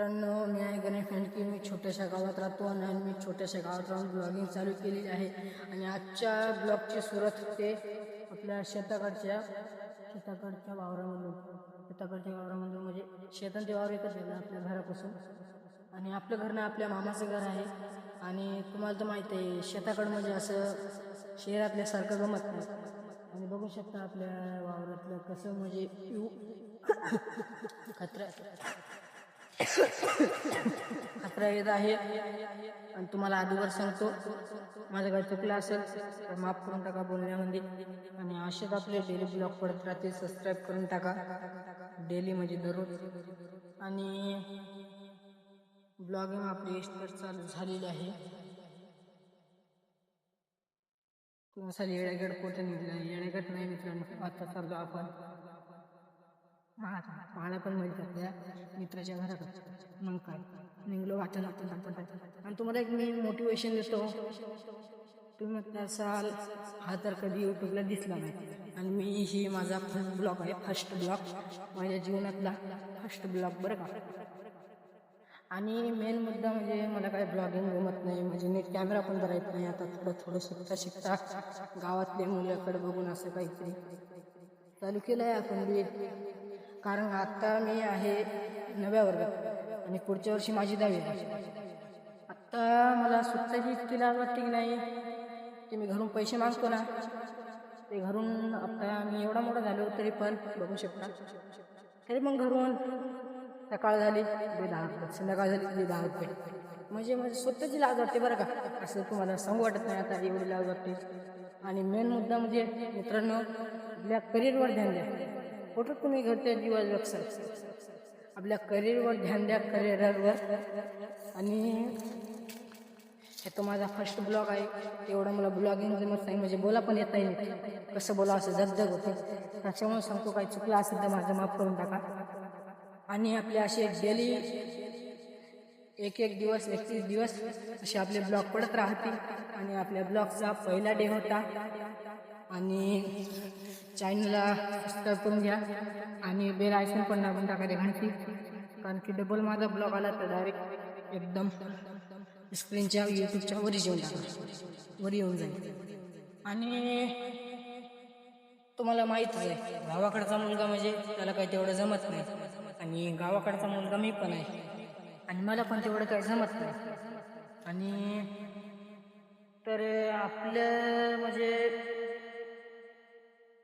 मित्रांनो मी आहे गणेश की मी छोट्याशा गावात राहतो आणि मी छोट्याशा गावात राहून ब्लॉगिंग चालू केलेली आहे. आणि आजच्या ब्लॉगची सुरुवात ते आपल्या शेताकडच्या शेताकडच्या वावरामधून. शेताकडच्या वावरामधून म्हणजे शेतात ते वावर येतच आहे आपल्या घरापासून. आणि आपलं घर ना आपल्या मामाचं घर आहे. आणि तुम्हाला तर माहीत आहे शेताकडं म्हणजे असं शहरातल्यासारखं गमत नाही. आणि बघू शकता आपल्या वावरातलं कसं म्हणजे खत्र अकरा वेद आहे. आणि तुम्हाला आधीवर सांगतो माझं काही चुकलं असेल तर माफ करून टाका बोलण्यामध्ये आणि असेच आपले डेली ब्लॉग पडत राहते सबस्क्राईब करून टाका. डेली म्हणजे दररोज. आणि ब्लॉगिंग आपली स्टार्ट चालू झालेली आहे. तुम्हाला येळेगड कुठे निघला. येळेगड नाही मित्रांनो आता चाललो आपण. मला पण माहिती आपल्या मित्राच्या घरात. मग काय? निघलो वाचन वाचन आपण आणि तुम्हाला एक मी मोटिवेशन देतो. तुम्ही म्हटलं असाल हा तर कधी यूट्यूबला दिसला नाही. आणि मी ही माझा फर्स्ट ब्लॉग आहे. फर्स्ट ब्लॉग माझ्या जीवनातला फर्स्ट ब्लॉग बरं का? आणि मेन मुद्दा म्हणजे मला काय ब्लॉगिंग जमत नाही. म्हणजे नीट कॅमेरा पण बरा नाही. आता थोडं थोडं शिकता शिकता गावातल्या मुलाकडे बघून असं काहीतरी. चालू केलं आहे आपण बी कारण आता मी आहे नव्या वर्गात आणि पुढच्या वर्षी माझी दहावी आहे. आत्ता मला स्वतःची इतकी लाज वाटते की नाही. की मी घरून पैसे मागतो ना. ते घरून आता मी एवढा मोठा झालो तरी पण बघू शकता. तरी मग घरून सकाळ झाली दहा रुपये. संध्याकाळ झाली दहा रुपये. म्हणजे म्हणजे स्वतःची लाज वाटते बरं का. असं तुम्हाला सांगू वाटत नाही आता एवढी लाज वाटते. आणि मेन मुद्दा म्हणजे मित्रांनो आपल्या करिअरवर ध्यान द्या. कुठं तुम्ही घरच्या जीवा लक्ष आपल्या करिअरवर ध्यान द्या करिअरवर. आणि हे तो माझा फर्स्ट ब्लॉग आहे. तेवढं मला ब्लॉगिंग जमत नाही. म्हणजे बोला पण येत नाही. कसं बोला असं जगदग होते. त्याच्यामुळे सांगतो काही चुकलं असेल तर माझं माफ करून टाका. आणि आपले असे डेली एक एक दिवस एकतीस दिवस असे आपले ब्लॉग पडत राहतील. आणि आपल्या ब्लॉगचा पहिला डे होता. आणि चॅनलला सबस्क्राईब करून घ्या. आणि बेल आयकॉन पण दाबून टाका ते घंटी. कारण की डबल माझा ब्लॉग आला तर डायरेक्ट एकदम स्क्रीनच्या यूट्यूबच्या वरी येऊन टाका वरी येऊन जाईल. आणि तुम्हाला माहीतच आहे गावाकडचा मुलगा म्हणजे त्याला काही तेवढं जमत नाही. आणि गावाकडचा मुलगा मी पण आहे. आणि मला पण तेवढं काही जमत नाही. आणि तर आपलं म्हणजे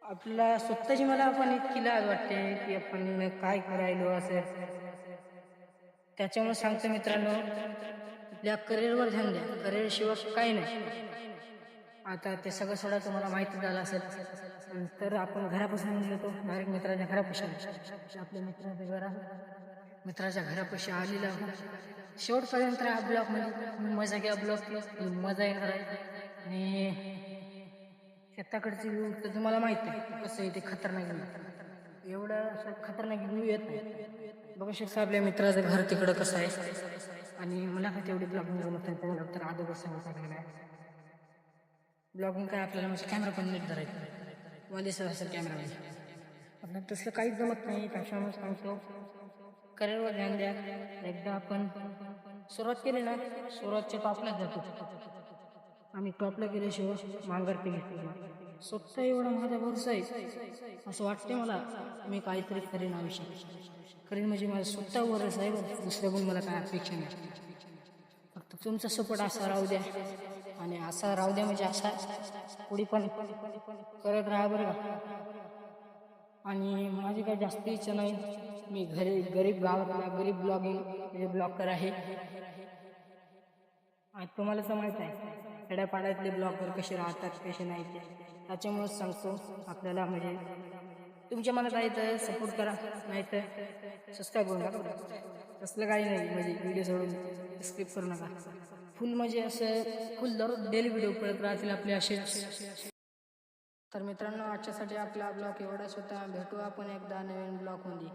आपला स्वतःची मला पण इतकी लाज वाटते की आपण काय करायलो असं. त्याच्यामुळे सांगतो मित्रांनो आपल्या करिअरवर ध्यान द्या. करिअर शिवाय काही नाही. आता ते सगळं सोडा तुम्हाला माहिती झालं असेल. तर आपण घरापासून येतो डायरेक्ट मित्राच्या घरापाशी आपल्या मित्राच्या घरा मित्राच्या घरापाशी आलेला शेवटपर्यंत हा ब्लॉग म्हणजे मजा घ्या ब्लॉग मजा येणार आहे. आणि शेताकडचे व्ह्यू तर तुम्हाला माहिती आहे कसं आहे ते खतरनाक व्ह्यू एवढं असं खतरनाक व्ह्यू येत नाही. बघू शकता आपल्या मित्राचं घर तिकडं कसं आहे. आणि मला काय तेवढी ब्लॉगिंग जमत नाही तुम्हाला तर अगोदर सांगितलं आहे. ब्लॉगिंग काय आपल्याला म्हणजे कॅमेरा पण नीट धरायचा मला सर असेल कॅमेरामध्ये आपल्याला तसलं काहीच जमत नाही कशामुळे सांगतो? करिअरवर ध्यान द्या. एकदा आपण सुरुवात केली ना सुरुवातच्या टॉपलाच जातो. आम्ही टॉपला गेल्याशिवाय मांगर ते घेतली स्वतः एवढा माझा भरोसा आहे. असं वाटते मला मी काहीतरी करेन आयुष्यात. करेन म्हणजे माझा स्वतः भरोसा आहे दुसऱ्या दुसऱ्याकडून मला काय अपेक्षा नाही. फक्त तुमचा सपोर्ट असा राहू द्या. आणि असा राहू द्या म्हणजे असा पुढे पण करत राहा बरं का. आणि माझी काही जास्त इच्छा नाही. मी घरी गरीब गावातला गरीब ब्लॉगिंग म्हणजे ब्लॉगर आहे. तुम्हाला समजत आहे. खेड्यापाड्यातले ब्लॉगर कसे राहतात कसे नाही ते त्याच्यामुळेच सांगतो आपल्याला म्हणजे तुमच्या मनात आहे तर सपोर्ट करा नाही तर सबस्क्राईब करू नका. तसलं काही नाही म्हणजे व्हिडिओ सोडून स्क्रिप्ट करू नका. फुल म्हणजे असं फुल दररोज डेली व्हिडिओ पडत राहतील आपले असे. तर मित्रांनो आजच्यासाठी आपला ब्लॉग एवढाच होता. भेटू आपण एकदा नवीन ब्लॉगमध्ये